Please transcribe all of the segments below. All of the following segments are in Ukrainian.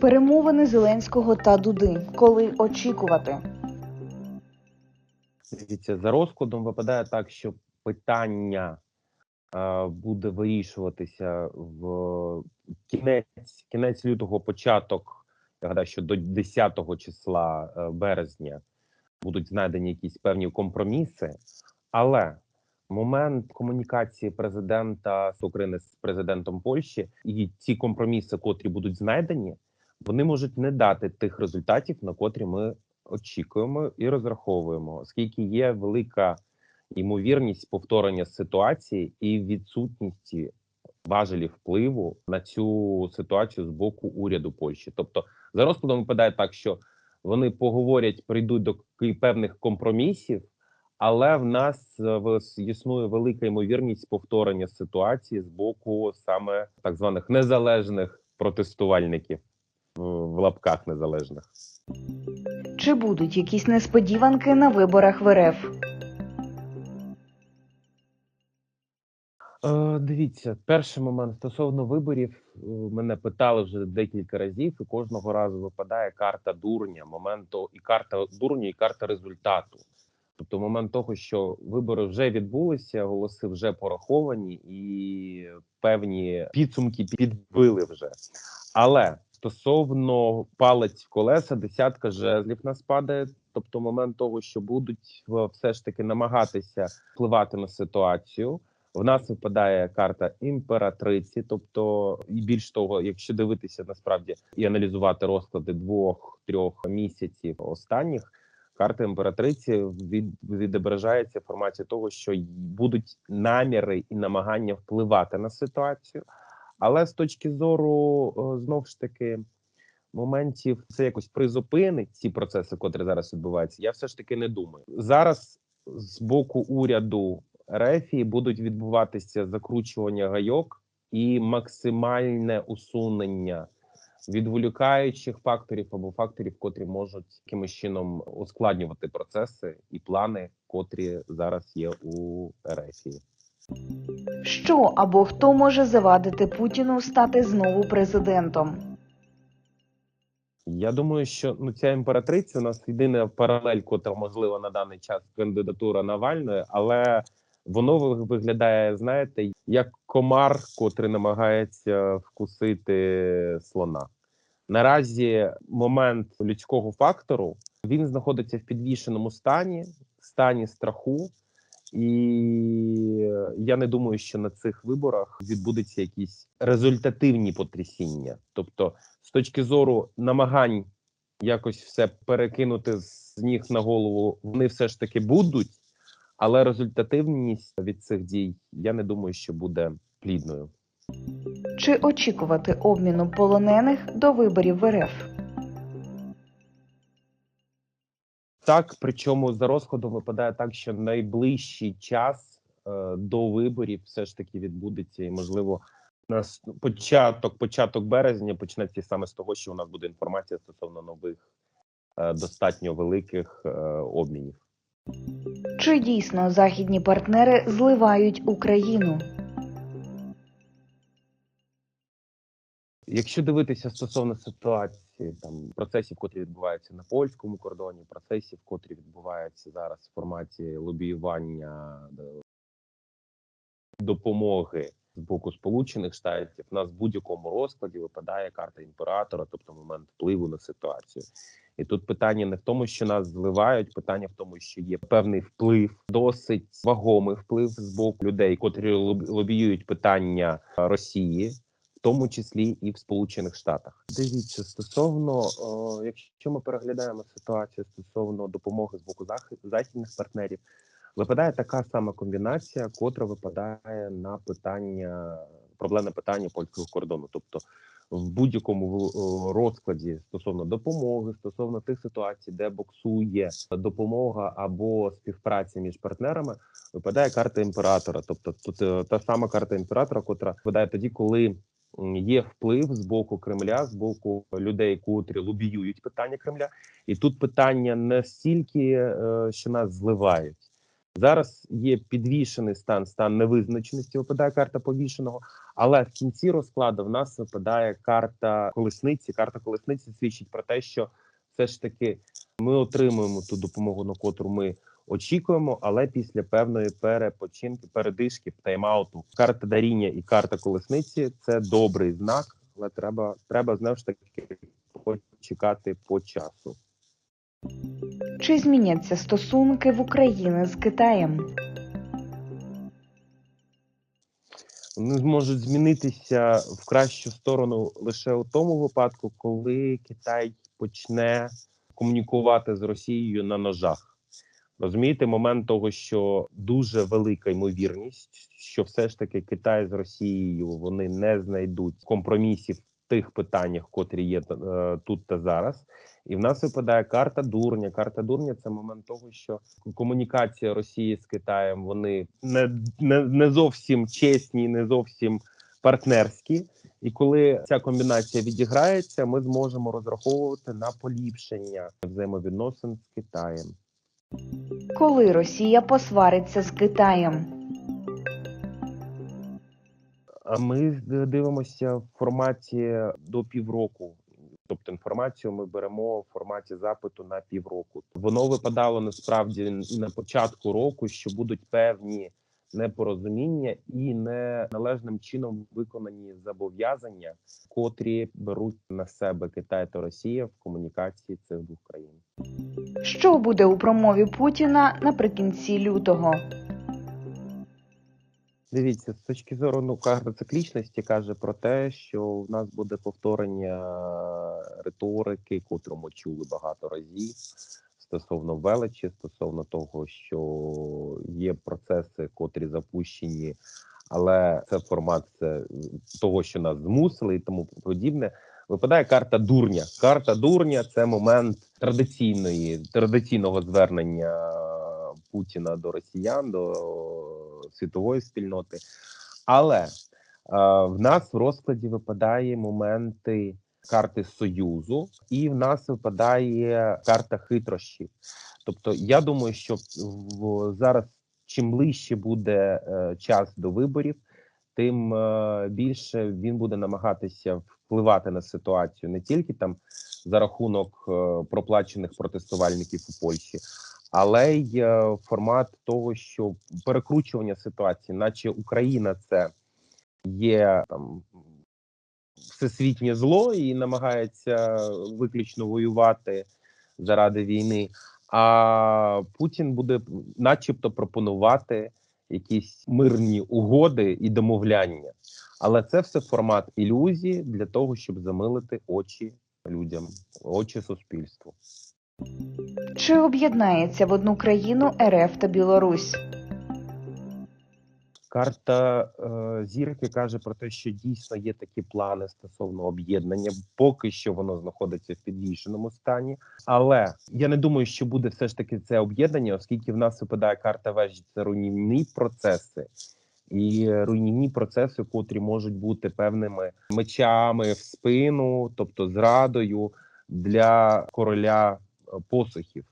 Перемовини Зеленського та Дуди. Коли очікувати? За розкладом випадає так, що питання е, буде вирішуватися в кінець, кінець лютого, початок. Я гадаю, що до 10 числа е, березня будуть знайдені якісь певні компроміси, але момент комунікації президента з України з президентом Польщі і ці компроміси, котрі будуть знайдені, вони можуть не дати тих результатів, на котрі ми очікуємо і розраховуємо, оскільки є велика ймовірність повторення ситуації і відсутності важелів впливу на цю ситуацію з боку уряду Польщі. Тобто, за розкладом випадає так, що вони поговорять, прийдуть до певних компромісів, але в нас е, існує велика ймовірність повторення ситуації з боку саме так званих незалежних протестувальників в лапках незалежних. Чи будуть якісь несподіванки на виборах в РФ? Е, дивіться, перший момент стосовно виборів е, мене питали вже декілька разів, і кожного разу випадає карта дурня, моменту і карта дурня, і карта результату. Тобто, момент того, що вибори вже відбулися, голоси вже пораховані, і певні підсумки підбили вже. Але стосовно палець колеса, десятка жезлів нас падає. Тобто, момент того, що будуть е, все ж таки намагатися впливати на ситуацію. В нас випадає карта імператриці, тобто, і більш того, якщо дивитися насправді і аналізувати розклади двох-трьох місяців останніх, карта імператриці від, відображається в форматі того, що будуть наміри і намагання впливати на ситуацію. Але з точки зору знов ж таки моментів, це якось призупинить ці процеси, котрі зараз відбуваються. Я все ж таки не думаю. Зараз з боку уряду Рефії будуть відбуватися закручування гайок і максимальне усунення відволікаючих факторів або факторів, котрі можуть якимось чином ускладнювати процеси і плани, котрі зараз є у Рефії. Що або хто може завадити Путіну стати знову президентом? Я думаю, що ну ця імператриця у нас єдина паралель, котра можлива на даний час кандидатура Навальної, але воно ви- виглядає, знаєте, як комар, котрий намагається вкусити слона. Наразі момент людського фактору він знаходиться в підвішеному стані, стані страху, і я не думаю, що на цих виборах відбудуться якісь результативні потрясіння. Тобто, з точки зору намагань якось все перекинути з ніг на голову, вони все ж таки будуть, але результативність від цих дій я не думаю, що буде плідною. Чи очікувати обміну полонених до виборів в РФ? Так, причому за розкладом випадає так, що найближчий час е, до виборів все ж таки відбудеться, і можливо, нас початок, початок березня почнеться саме з того, що у нас буде інформація стосовно нових е, достатньо великих е, обмінів. Чи дійсно західні партнери зливають Україну? Якщо дивитися стосовно ситуації, там процесів, котрі відбуваються на польському кордоні, процесів, котрі відбуваються зараз в форматі лобіювання е, допомоги з боку Сполучених Штатів, у нас в будь-якому розкладі випадає карта імператора, тобто момент впливу на ситуацію. І тут питання не в тому, що нас зливають, питання в тому, що є певний вплив, досить вагомий вплив з боку людей, котрі лоб- лобіюють питання Росії в тому числі і в Сполучених Штатах. Дивіться, стосовно о, якщо ми переглядаємо ситуацію стосовно допомоги з боку захід, західних партнерів, випадає така сама комбінація, котра випадає на питання проблемне питання польського кордону, тобто. В будь-якому розкладі стосовно допомоги, стосовно тих ситуацій, де боксує допомога або співпраця між партнерами, випадає карта імператора. Тобто, тут е, та сама карта імператора, котра випадає тоді, коли є вплив з боку Кремля, з боку людей, котрі лобіюють питання Кремля, і тут питання не стільки, е, що нас зливають. Зараз є підвішений стан, стан невизначеності. Випадає карта повішеного, Але в кінці розкладу в нас випадає карта колесниці. Карта колесниці свідчить про те, що все ж таки ми отримуємо ту допомогу, на котру ми очікуємо, але після певної перепочинки, передишки, тайм-ауту. Карта даріння і карта колесниці це добрий знак, але треба, треба знову ж таки почекати по часу. Чи зміняться стосунки в Україні з Китаєм? Вони зможуть змінитися в кращу сторону лише у тому випадку, коли Китай почне комунікувати з Росією на ножах. Розумієте, момент того, що дуже велика ймовірність, що все ж таки Китай з Росією вони не знайдуть компромісів в тих питаннях, котрі є е, тут та зараз. І в нас випадає карта дурня. Карта дурня це момент того, що комунікація Росії з Китаєм вони не, не, не зовсім чесні, не зовсім партнерські. І коли ця комбінація відіграється, ми зможемо розраховувати на поліпшення взаємовідносин з Китаєм. Коли Росія посвариться з Китаєм? А ми дивимося в форматі до півроку. Тобто інформацію ми беремо в форматі запиту на півроку. Воно випадало насправді на початку року, що будуть певні непорозуміння і не належним чином виконані зобов'язання, котрі беруть на себе Китай та Росія в комунікації цих двох країн. Що буде у промові Путіна наприкінці лютого? Дивіться, з точки зору ну циклічності каже про те, що в нас буде повторення риторики, котру ми чули багато разів стосовно величі, стосовно того, що є процеси, котрі запущені, але це формат це того, що нас змусили, і тому подібне. Випадає карта дурня. Карта дурня це момент традиційної традиційного звернення Путіна до росіян, до світової спільноти. Але е, в нас в розкладі випадає моменти карти Союзу, і в нас випадає карта хитрощів. Тобто, я думаю, що в зараз чим ближче буде е, час до виборів, тим е, більше він буде намагатися впливати на ситуацію не тільки там за рахунок е, проплачених протестувальників у Польщі, але й формат того, що перекручування ситуації, наче Україна це є там всесвітнє зло і намагається виключно воювати заради війни. А Путін буде, начебто, пропонувати якісь мирні угоди і домовляння, але це все формат ілюзії для того, щоб замилити очі людям, очі суспільству. Чи об'єднається в одну країну РФ та Білорусь? Карта е, зірки каже про те, що дійсно є такі плани стосовно об'єднання. Поки що воно знаходиться в підвішеному стані. Але я не думаю, що буде все ж таки це об'єднання, оскільки в нас випадає карта вежі це руйнівні процеси. І руйнівні процеси, котрі можуть бути певними мечами в спину, тобто зрадою для короля посухів.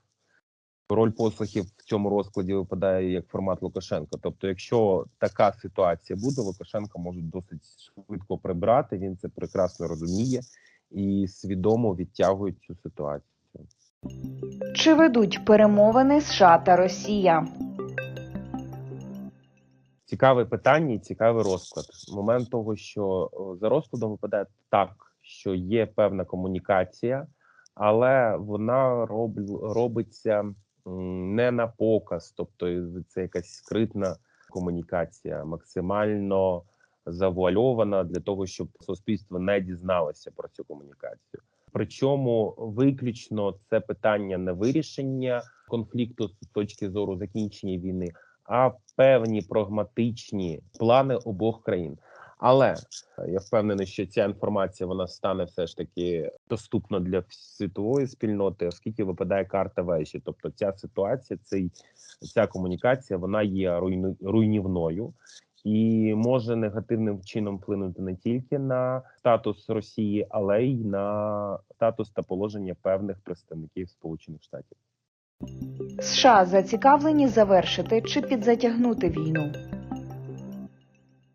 Роль послухів в цьому розкладі випадає як формат Лукашенка. Тобто, якщо така ситуація буде, Лукашенка може досить швидко прибрати. Він це прекрасно розуміє і свідомо відтягує цю ситуацію. Чи ведуть перемовини США та Росія? Цікаве питання і цікавий розклад. Момент того, що за розкладом випадає так, що є певна комунікація, але вона роб, робиться не на показ, тобто це якась скритна комунікація, максимально завуальована для того, щоб суспільство не дізналося про цю комунікацію. Причому виключно це питання не вирішення конфлікту з точки зору закінчення війни, а певні прагматичні плани обох країн. Але я впевнений, що ця інформація вона стане все ж таки доступна для світової спільноти, оскільки випадає карта вежі. Тобто, ця ситуація, цей ця комунікація, вона є руйнівною і може негативним чином вплинути не тільки на статус Росії, але й на статус та положення певних представників Сполучених Штатів. США зацікавлені завершити чи підзатягнути війну?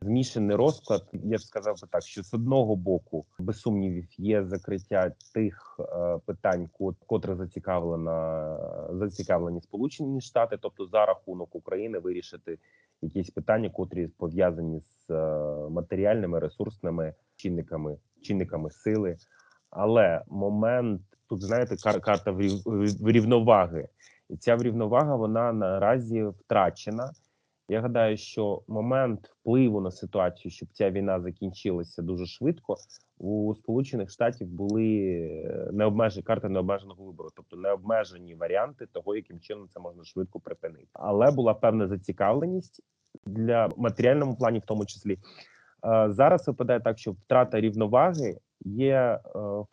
Змішаний розклад. Я б сказав би так, що з одного боку, без сумнівів, є закриття тих е, питань, ко- котре зацікавлена зацікавлені Сполучені Штати, тобто за рахунок України вирішити якісь питання, котрі пов'язані з е, матеріальними ресурсними чинниками, чинниками сили. Але момент тут знаєте, кар- карта врів- врівноваги, і ця врівновага вона наразі втрачена. Я гадаю, що момент впливу на ситуацію, щоб ця війна закінчилася дуже швидко, у Сполучених Штатів були е, необмежені карти необмеженого вибору, тобто необмежені варіанти того, яким чином це можна швидко припинити. Але була певна зацікавленість для матеріальному плані, в тому числі. Е, Зараз випадає так, що втрата рівноваги є е,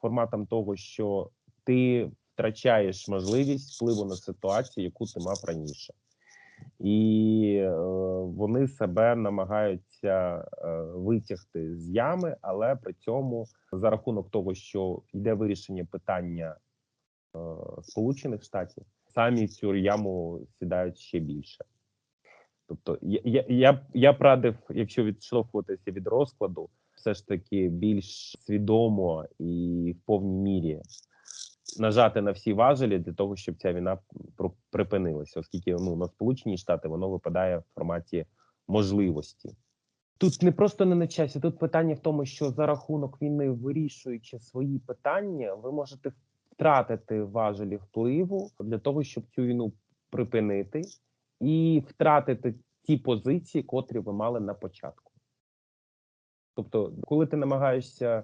форматом того, що ти втрачаєш можливість впливу на ситуацію, яку ти мав раніше і е, вони себе намагаються е, витягти з ями, але при цьому за рахунок того, що йде вирішення питання е, Сполучених Штатів, самі цю яму сідають ще більше. Тобто, я, я, я, я б радив, якщо відштовхуватися від розкладу, все ж таки більш свідомо і в повній мірі нажати на всі важелі для того, щоб ця війна припинилася, оскільки ну на Сполучені Штати воно випадає в форматі можливості. Тут не просто не на часі. Тут питання в тому, що за рахунок війни, вирішуючи свої питання, ви можете втратити важелі впливу для того, щоб цю війну припинити, і втратити ті позиції, котрі ви мали на початку. Тобто, коли ти намагаєшся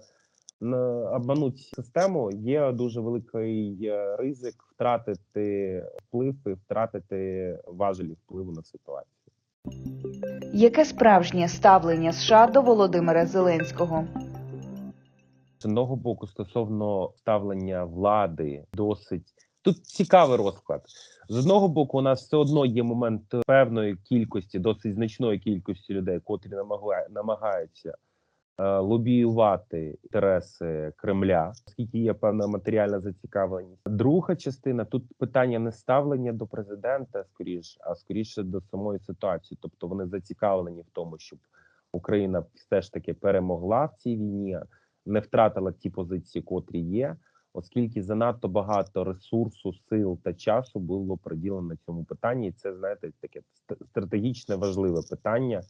обманути систему, є дуже великий е, ризик втратити вплив і втратити важелі впливу на ситуацію. Яке справжнє ставлення США до Володимира Зеленського? З одного боку, стосовно ставлення влади, досить тут цікавий розклад. З одного боку, у нас все одно є момент певної кількості, досить значної кількості людей, котрі намагаються лобіювати інтереси Кремля, оскільки є певна матеріальна зацікавленість. Друга частина тут питання не ставлення до президента, скоріш, а скоріше до самої ситуації. Тобто вони зацікавлені в тому, щоб Україна все ж таки перемогла в цій війні, не втратила ті позиції, котрі є, оскільки занадто багато ресурсу, сил та часу було приділено цьому питанні. І це знаєте таке ст- стратегічне важливе питання,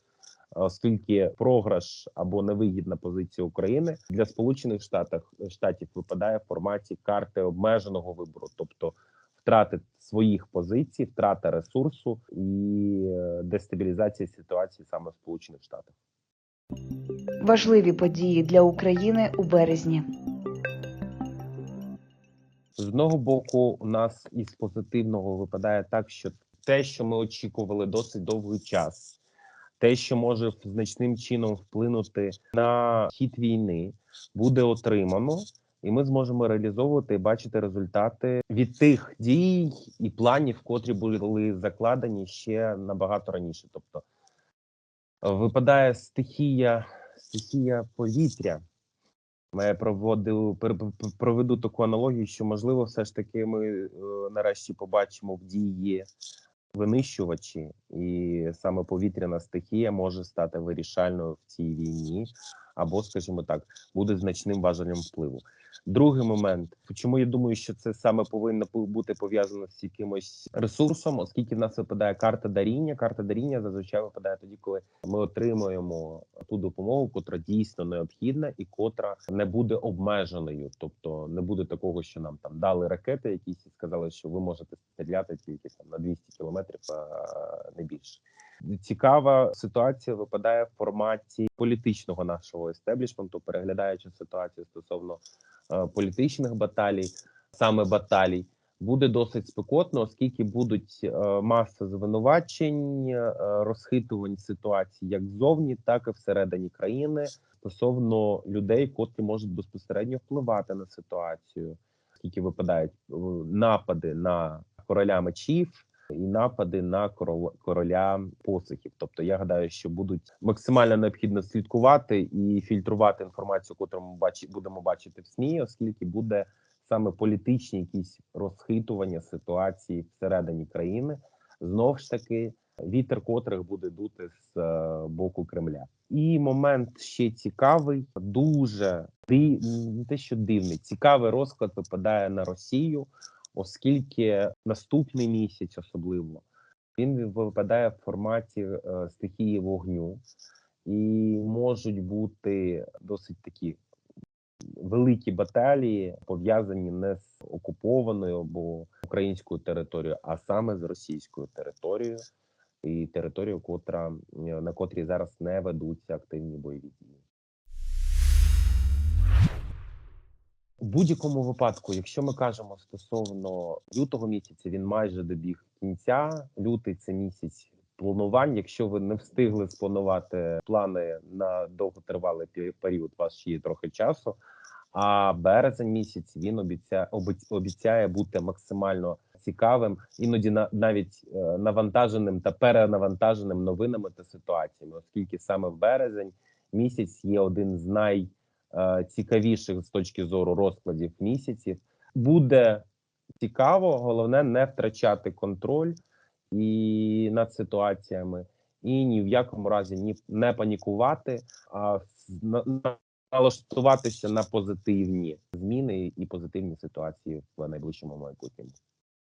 оскільки програш або невигідна позиція України для Сполучених Штатів штатів випадає в форматі карти обмеженого вибору, тобто втрати своїх позицій, втрата ресурсу і е, дестабілізація ситуації саме в Сполучених Штатах. Важливі події для України у березні. З одного боку, у нас із позитивного випадає так, що те, що ми очікували досить довгий час, те, що може значним чином вплинути на хід війни, буде отримано, і ми зможемо реалізовувати і бачити результати від тих дій і планів, котрі були закладені ще набагато раніше. Тобто е, випадає стихія, стихія повітря. Я проводив проведу таку аналогію, що можливо, все ж таки ми е, нарешті побачимо в дії винищувачі, і саме повітряна стихія може стати вирішальною в цій війні, або, скажімо так, буде значним важелем впливу. Другий момент, чому я думаю, що це саме повинно бути пов'язано з якимось ресурсом, оскільки в нас випадає карта даріння. Карта даріння зазвичай випадає тоді, коли ми отримуємо ту допомогу, котра дійсно необхідна і котра не буде обмеженою. Тобто не буде такого, що нам там дали ракети, якісь і сказали, що ви можете стріляти тільки там на 200 кілометрів, а не більше. Цікава ситуація випадає в форматі політичного нашого естеблішменту, переглядаючи ситуацію стосовно е, політичних баталій, саме баталій, буде досить спекотно, оскільки будуть е, маса звинувачень, е, розхитувань ситуації як ззовні, так і всередині країни стосовно людей, котрі можуть безпосередньо впливати на ситуацію, оскільки випадають е, напади на короля мечів. І напади на корол- короля посухів. Тобто, я гадаю, що будуть максимально необхідно слідкувати і фільтрувати інформацію, яку ми будемо бачити в СМІ, оскільки буде саме політичні якісь розхитування ситуації всередині країни. Знов ж таки, вітер котрих буде дути з е, боку Кремля. І момент ще цікавий, дуже ди... не те, що дивний, цікавий розклад випадає на Росію, оскільки наступний місяць, особливо, він випадає в форматі е, стихії вогню, і можуть бути досить такі великі баталії, пов'язані не з окупованою або українською територією, а саме з російською територією і територію, котра е, на котрій зараз не ведуться активні бойові дії. У будь-якому випадку, якщо ми кажемо стосовно лютого місяця, він майже добіг кінця. Лютий це місяць планувань. Якщо ви не встигли спланувати плани на довготривалий пе- період, у вас ще є трохи часу. А березень місяць він обіцяє обіцяє бути максимально цікавим, іноді на навіть е, навантаженим та перенавантаженим новинами та ситуаціями, оскільки саме в березень місяць є один з найцікавіших з точки зору розкладів місяців. Буде цікаво, головне не втрачати контроль і над ситуаціями, і ні в якому разі ні не панікувати, а на- на- налаштуватися на позитивні зміни і позитивні ситуації в найближчому майбутньому.